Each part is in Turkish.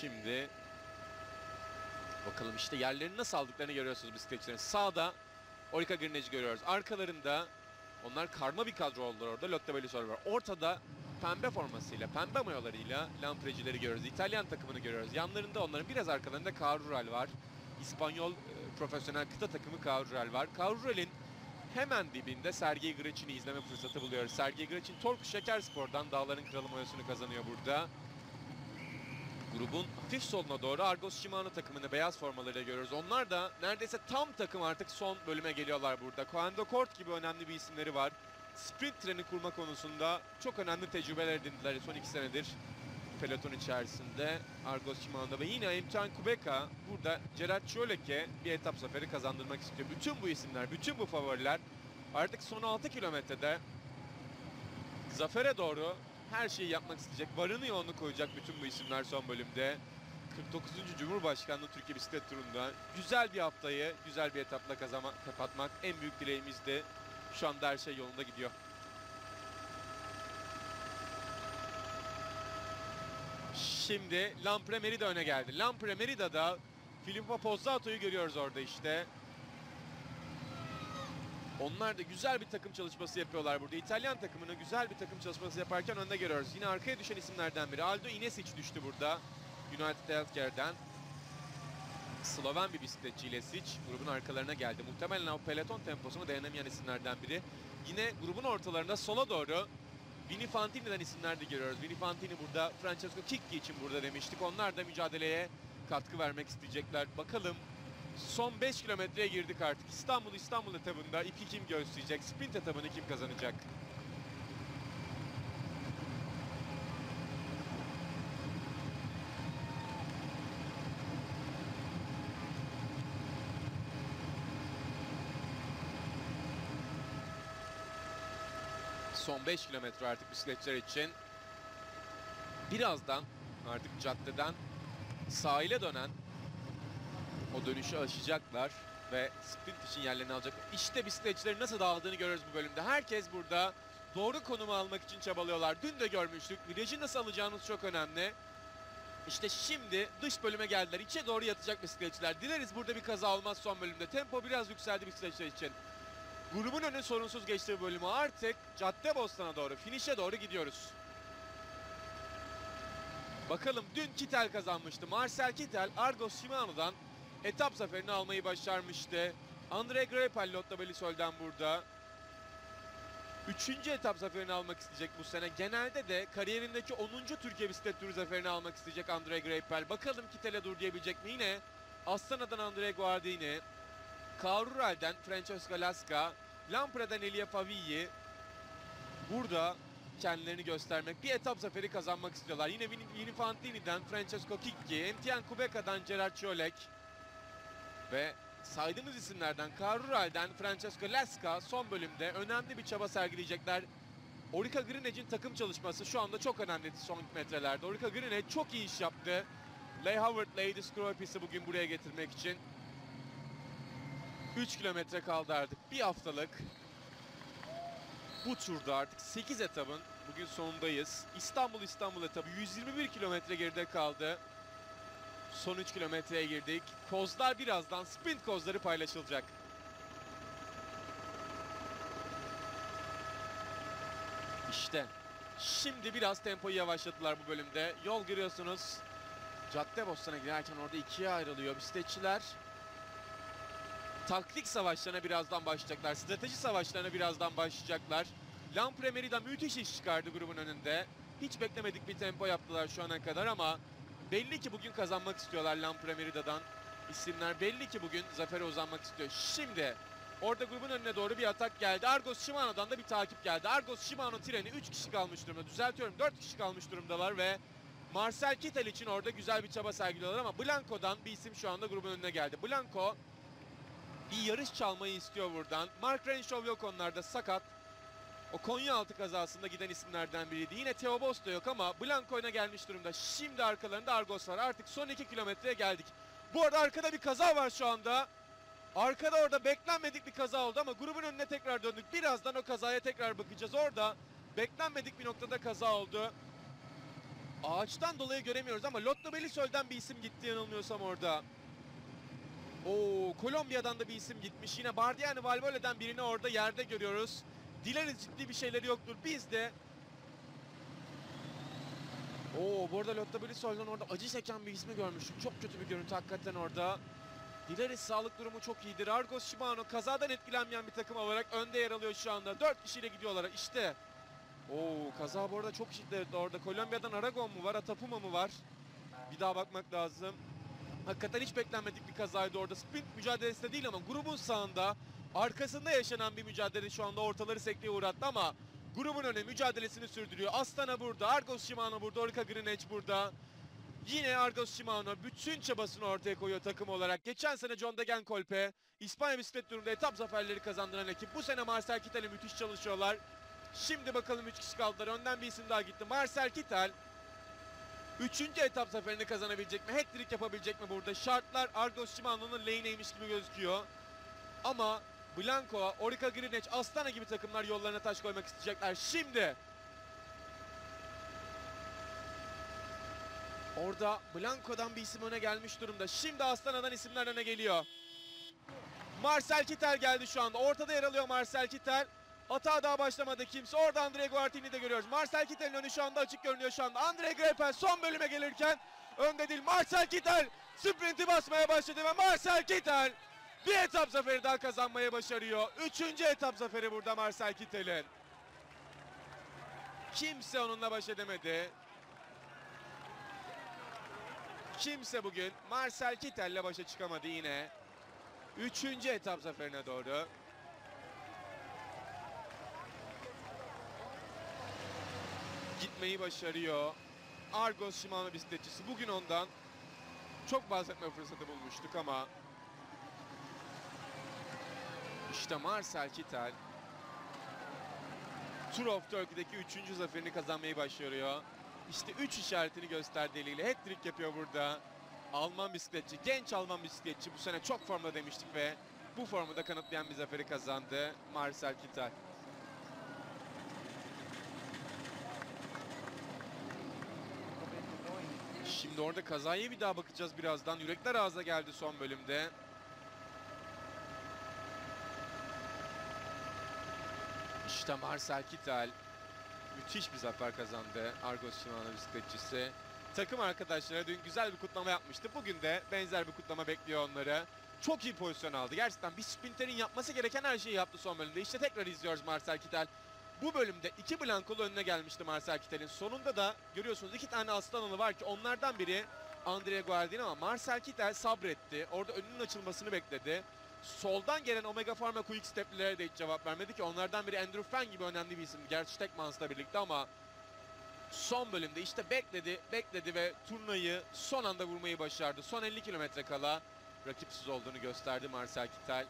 Şimdi bakalım işte yerlerini nasıl aldıklarını görüyorsunuz bisikletçilerin. Sağda Orica Greenedge'i görüyoruz. Arkalarında onlar karma bir kadro oldular orada. Lotte Belisol var. Ortada pembe formasıyla, pembe mayolarıyla Lamprecileri görüyoruz. İtalyan takımını görüyoruz. Yanlarında onların biraz arkalarında Carural var. İspanyol e, profesyonel kıta takımı Carural var. Carural'in hemen dibinde Sergey Grecin'i izleme fırsatı buluyoruz. Sergey Grecin Torku Şekerspor'dan Dağların Kralı mayosunu kazanıyor burada. Grubun hafif soluna doğru Argos Shimano takımını beyaz formalarıyla görüyoruz. Onlar da neredeyse tam takım artık son bölüme geliyorlar burada. Coendo Kort gibi önemli bir isimleri var. Sprint treni kurma konusunda çok önemli tecrübeler edindiler son iki senedir peloton içerisinde Argos Shimano'da ve yine Emtihan Kubeka burada Gerard Ciolek'e bir etap zaferi kazandırmak istiyor. Bütün bu isimler, bütün bu favoriler artık son 6 kilometrede zafere doğru her şeyi yapmak isteyecek. Varını yoğunu koyacak bütün bu isimler son bölümde. 49. Cumhurbaşkanlığı Türkiye Bisiklet Turu'nda güzel bir haftayı güzel bir etapla kazanmak, kapatmak en büyük dileğimizdi. Şu anda her şey yolunda gidiyor. Şimdi Lampre Merida öne geldi. Lampre Merida'da Filippo Pozzato'yu görüyoruz orada işte. Onlar da güzel bir takım çalışması yapıyorlar burada. İtalyan takımını güzel bir takım çalışması yaparken önde görüyoruz. Yine arkaya düşen isimlerden biri. Aldo Inesic düştü burada. United Healthcare'den. Sloven bir bisikletçi Ilesic grubun arkalarına geldi. Muhtemelen o peloton temposunu dayanamayan isimlerden biri. Yine grubun ortalarında sola doğru Vini Fantini'den isimler de görüyoruz. Vini Fantini burada, Francesco Kikki için burada demiştik. Onlar da mücadeleye katkı vermek isteyecekler. Bakalım son 5 kilometreye girdik artık. İstanbul İstanbul etabında ipi kim göğüsleyecek? Sprint etabını kim kazanacak? Son 5 kilometre artık bisikletçiler için. Birazdan artık caddeden sahile dönen o dönüşü aşacaklar ve sprint için yerlerini alacaklar. İşte bisikletçilerin nasıl dağıldığını görüyoruz bu bölümde. Herkes burada doğru konumu almak için çabalıyorlar. Dün de görmüştük. Virajı nasıl alacağınız çok önemli. İşte şimdi dış bölüme geldiler. İçe doğru yatacak bisikletçiler. Dileriz burada bir kaza olmaz son bölümde. Tempo biraz yükseldi bisikletçiler için. Grubun önü sorunsuz geçtiği bölümü artık Caddebostan'a doğru, finişe doğru gidiyoruz. Bakalım dün Kittel kazanmıştı. Marcel Kittel Argos Shimano'dan etap zaferini almayı başarmıştı. Andre Greipel Lotta Belisol'den burada. Üçüncü etap zaferini almak isteyecek bu sene. Genelde de kariyerindeki 10. Türkiye Bisiklet Turu zaferini almak isteyecek Andre Greipel. Bakalım Kittel'e dur diyebilecek mi? Yine Astana'dan Andre Guardini, Caurural'den Francesco Lasca, Lampre'den Elia Favilli burada kendilerini göstermek, bir etap zaferi kazanmak istiyorlar. Yine Vini Fantini'den Francesco Kikki, Entian Kubeka'dan Gerard Ciolek ve saydığımız isimlerden Carural'den Francesco Lasca son bölümde önemli bir çaba sergileyecekler. Orica Greenedge'in takım çalışması şu anda çok önemli son metrelerde. Orica Greenedge çok iyi iş yaptı. Leigh Howard, Lady Scropis'i bugün buraya getirmek için 3 kilometre kaldı artık. Bir haftalık bu turda artık 8 etabın bugün sonundayız. İstanbul İstanbul etabı 121 kilometre geride kaldı. Son 3 kilometreye girdik. Kozlar birazdan sprint kozları paylaşılacak. İşte şimdi biraz tempoyu yavaşlattılar bu bölümde. Yol görüyorsunuz. Caddebostan'a giderken orada ikiye ayrılıyor bisikletçiler taktik savaşlarına birazdan başlayacaklar. Strateji savaşlarına birazdan başlayacaklar. Lampre Merida müthiş iş çıkardı grubun önünde. Hiç beklemedik bir tempo yaptılar şu ana kadar ama belli ki bugün kazanmak istiyorlar Lampre. İsimler belli ki bugün zafere uzanmak istiyor. Şimdi orada grubun önüne doğru bir atak geldi. Argos Shimano'dan da bir takip geldi. Argos Shimano treni 3 kişi kalmış durumda. Düzeltiyorum 4 kişi kalmış durumdalar ve Marcel Kittel için orada güzel bir çaba sergiliyorlar ama Blanco'dan bir isim şu anda grubun önüne geldi. Blanco bir yarış çalmayı istiyor buradan. Mark Renshaw yok onlarda sakat. O Konyaaltı kazasında giden isimlerden biriydi. Yine Theo Boss da yok ama Blanco gelmiş durumda. Şimdi arkalarında Argos var. Artık son 2 kilometreye geldik. Bu arada arkada bir kaza var şu anda. Arkada orada beklenmedik bir kaza oldu ama grubun önüne tekrar döndük. Birazdan o kazaya tekrar bakacağız. Orada beklenmedik bir noktada kaza oldu. Ağaçtan dolayı göremiyoruz ama Lotto Belisöl'den bir isim gitti yanılmıyorsam orada. Oo, Kolombiya'dan da bir isim gitmiş. Yine Bardiani Valvole'den birini orada yerde görüyoruz. Dileriz ciddi bir şeyleri yoktur. Biz de Oo, bu arada Lotto Belisöl'den orada acı çeken bir ismi görmüştüm. Çok kötü bir görüntü hakikaten orada. Dileriz sağlık durumu çok iyidir. Argos Shimano kazadan etkilenmeyen bir takım olarak önde yer alıyor şu anda. 4 kişiyle gidiyorlar. İşte Oo kaza bu arada çok şiddetli orada. Kolombiya'dan Aragon mu var, Atapuma mı var? Bir daha bakmak lazım. Hakikaten hiç beklenmedik bir kazaydı orada. Sprint mücadelesi de değil ama grubun sağında arkasında yaşanan bir mücadele şu anda ortaları sekteye uğrattı ama grubun öne mücadelesini sürdürüyor. Astana burada, Argos Shimano burada, Orica Greenedge burada. Yine Argos Shimano bütün çabasını ortaya koyuyor takım olarak. Geçen sene John Degenkolbe, İspanya bisiklet turunda etap zaferleri kazandıran ekip. Bu sene Marcel Kittel'e müthiş çalışıyorlar. Şimdi bakalım 3 kişi kaldılar. Önden bir isim daha gitti. Marcel Kittel. Üçüncü etap zaferini kazanabilecek mi? Hat-trick yapabilecek mi burada? Şartlar Argos Shimano'nun lehine'ymiş gibi gözüküyor. Ama Blanco, Orica Greenedge, Astana gibi takımlar yollarına taş koymak isteyecekler. Şimdi Orada Blanco'dan bir isim öne gelmiş durumda. Şimdi Astana'dan isimler öne geliyor. Marcel Kittel geldi şu anda. Ortada yer alıyor Marcel Kittel. Hata daha başlamadı kimse. Orada Andre Guartini'yi de görüyoruz. Marcel Kittel'in önü şu anda açık görünüyor şu anda. Andre Greipel son bölüme gelirken önde değil. Marcel Kittel sprinti basmaya başladı ve Marcel Kittel bir etap zaferi daha kazanmayı başarıyor. Üçüncü etap zaferi burada Marcel Kittel'in. Kimse onunla baş edemedi. Kimse bugün Marcel Kittel'le başa çıkamadı yine. Üçüncü etap zaferine doğru. Gitmeyi başarıyor. Argos Shimano bisikletçisi. Bugün ondan çok bahsetme fırsatı bulmuştuk ama işte Marcel Kittel Tour of Turkey'deki üçüncü zaferini kazanmayı başarıyor. İşte 3 işaretini gösterdi eliyle. Hat-trick yapıyor burada. Alman bisikletçi, genç Alman bisikletçi. Bu sene çok formda demiştik ve bu formu da kanıtlayan bir zaferi kazandı Marcel Kittel. Şimdi orada kazaya bir daha bakacağız birazdan. Yürekler ağza geldi son bölümde. İşte Marcel Kittel müthiş bir zafer kazandı Argos Shimano bisikletçisi. Takım arkadaşları dün güzel bir kutlama yapmıştı. Bugün de benzer bir kutlama bekliyor onları. Çok iyi pozisyon aldı. Gerçekten bir sprinterin yapması gereken her şeyi yaptı son bölümde. İşte tekrar izliyoruz Marcel Kittel. Bu bölümde iki blankolu önüne gelmişti Marcel Kittel'in. Sonunda da görüyorsunuz iki tane aslanalı var ki onlardan biri Andrea Guardini ama Marcel Kittel sabretti. Orada önünün açılmasını bekledi. Soldan gelen Omega Pharma Quick Step'lilere de hiç cevap vermedi ki onlardan biri Andrew Fenn gibi önemli bir isim. Gerçi Tekmans'la birlikte ama son bölümde işte bekledi, bekledi ve turnayı son anda vurmayı başardı. Son 50 kilometre kala rakipsiz olduğunu gösterdi Marcel Kittel.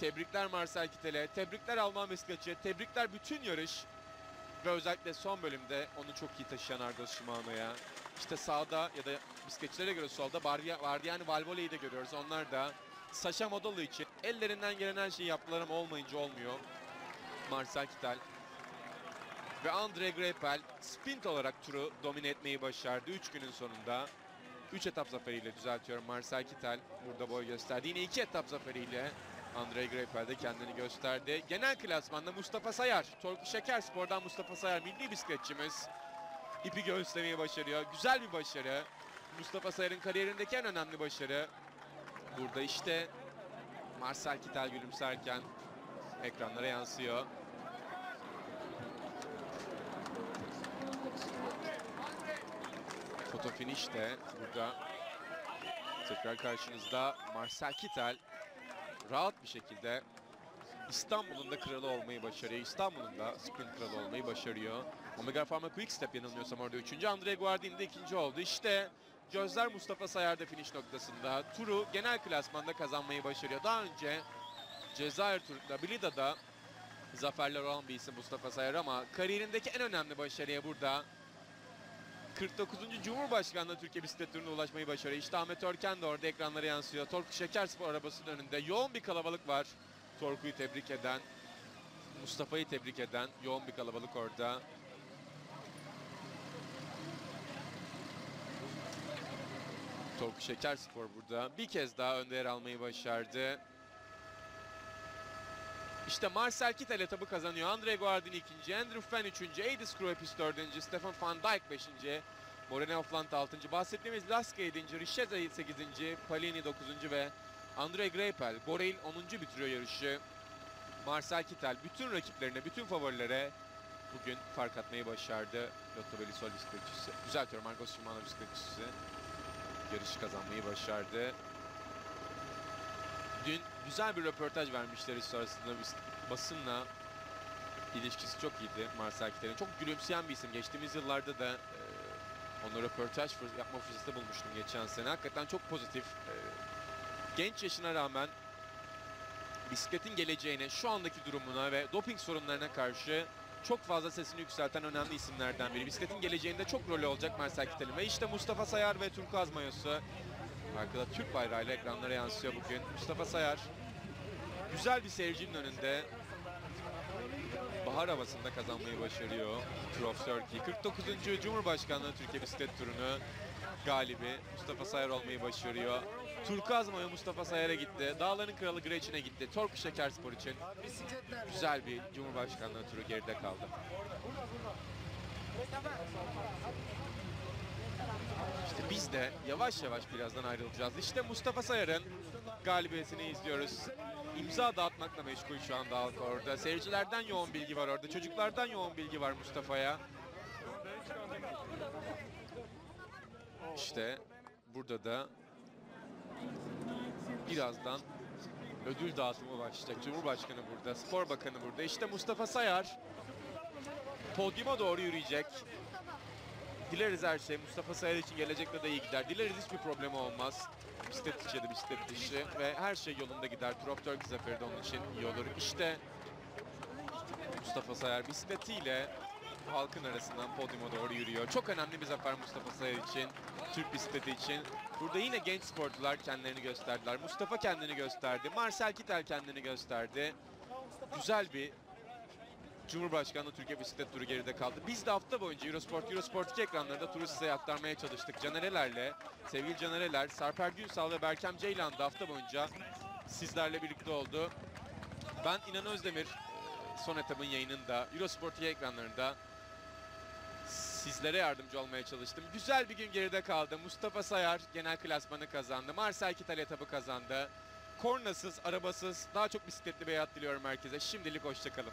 Tebrikler Marcel Kittel'e, tebrikler Alman bisikletçiye, tebrikler bütün yarış ve özellikle son bölümde onu çok iyi taşıyan Argos Shimano'ya. İşte sağda ya da bisikletçilere göre solda Bardiani Valvole'yi de görüyoruz. Onlar da Sasha Modolo için ellerinden gelen her şeyi yaptılar ama olmayınca olmuyor. Marcel Kittel ve Andre Greipel sprint olarak turu domine etmeyi başardı 3 günün sonunda. 3 etap zaferiyle düzeltiyorum Marcel Kittel burada boy gösterdi. Yine 2 etap zaferiyle Andre Greipel de kendini gösterdi. Genel klasmanda Mustafa Sayar, Torku Şeker Spor'dan Mustafa Sayar milli bisikletçimiz ipi göğüslemeyi başarıyor. Güzel bir başarı. Mustafa Sayar'ın kariyerindeki en önemli başarı. Burada işte Marcel Kittel gülümserken ekranlara yansıyor. Foto finish de burada tekrar karşınızda Marcel Kittel rahat bir şekilde İstanbul'un da kralı olmayı başarıyor. İstanbul'un da sprint kralı olmayı başarıyor. Omega Pharma Quick Step yanılmıyorsam orada üçüncü. Andre Guardini de ikinci oldu. İşte gözler Mustafa Sayar'da finish noktasında. Turu genel klasmanda kazanmayı başarıyor. Daha önce Cezayir turunda Blida'da zaferler olan bir isim Mustafa Sayar ama kariyerindeki en önemli başarıya burada 49. Cumhurbaşkanlığı Türkiye bisiklet turuna ulaşmayı başarıyor. İşte Ahmet Örken de orada ekranlara yansıyor. Torku Şeker Spor arabasının önünde yoğun bir kalabalık var. Torku'yu tebrik eden, Mustafa'yı tebrik eden yoğun bir kalabalık orada. Torku Şekerspor burada bir kez daha önde yer almayı başardı. İşte Marcel Kittel etabı kazanıyor. Andre Guardini ikinci, Andrew Fenn üçüncü, Adis Kruepis dördüncü, Stefan Van Dijk beşinci, Moreno Offland altıncı, bahsettiğimiz Laska yedinci, Richeza sekizinci, Palini dokuzuncu ve Andre Greipel, Borel onuncu bitiriyor yarışı. Marcel Kittel bütün rakiplerine, bütün favorilere bugün fark atmayı başardı. Lotto Belisol bisikletçisi, düzeltiyorum Marcos Shimano bisikletçisi yarışı kazanmayı başardı. Dün güzel bir röportaj vermişler iş sonrasında basınla ilişkisi çok iyiydi Marcel Kittel'in. Çok gülümseyen bir isim. Geçtiğimiz yıllarda da e, onunla röportaj fır- yapma fırsatı bulmuştum geçen sene. Hakikaten çok pozitif. e, genç yaşına rağmen bisikletin geleceğine, şu andaki durumuna ve doping sorunlarına karşı çok fazla sesini yükselten önemli isimlerden biri. Bisikletin geleceğinde çok rolü olacak Marcel Kittel'in. Ve işte Mustafa Sayar ve Turkuaz Mayosu. Arkada Türk bayrağıyla ekranlara yansıyor bugün. Mustafa Sayar güzel bir seyircinin önünde bahar havasında kazanmayı başarıyor. Tour of Turkey. 49. Cumhurbaşkanlığı Türkiye Bisiklet Turu'nu galibi Mustafa Sayar olmayı başarıyor. Turkuaz Mayo Mustafa Sayar'a gitti. Dağların Kralı Gretchen'e gitti. Torku Şekerspor için güzel bir Cumhurbaşkanlığı turu geride kaldı. İşte biz de yavaş yavaş birazdan ayrılacağız. İşte Mustafa Sayar'ın galibiyetini izliyoruz. İmza dağıtmakla meşgul şu anda halk orada. Seyircilerden yoğun bilgi var orada. Çocuklardan yoğun bilgi var Mustafa'ya. İşte burada da birazdan ödül dağıtımı başlayacak. Cumhurbaşkanı burada, Spor Bakanı burada. İşte Mustafa Sayar podyuma doğru yürüyecek. Dileriz her şey Mustafa Sayar için gelecekte de iyi gider. Dileriz hiçbir problemi olmaz. Bisiklet içi ya bisiklet dışı ve her şey yolunda gider. Turkey zaferi de onun için iyi olur. İşte Mustafa Sayar bisikletiyle halkın arasından podyuma doğru yürüyor. Çok önemli bir zafer Mustafa Sayar için, Türk bisikleti için. Burada yine genç sporcular kendilerini gösterdiler. Mustafa kendini gösterdi. Marcel Kittel kendini gösterdi. Güzel bir Cumhurbaşkanlığı Türkiye Bisiklet Turu geride kaldı. Biz de hafta boyunca Eurosport, Eurosport 2 ekranlarında turu size aktarmaya çalıştık. Canerelerle, sevgili Canereler, Sarper Günsal ve Berkem Ceylan da hafta boyunca sizlerle birlikte oldu. Ben İnan Özdemir, e, son etabın yayınında, Eurosport 2 ekranlarında sizlere yardımcı olmaya çalıştım. Güzel bir gün geride kaldı. Mustafa Sayar genel klasmanı kazandı. Marcel Kittel etabı kazandı. Kornasız, arabasız, daha çok bisikletli bir hayat diliyorum herkese. Şimdilik hoşçakalın.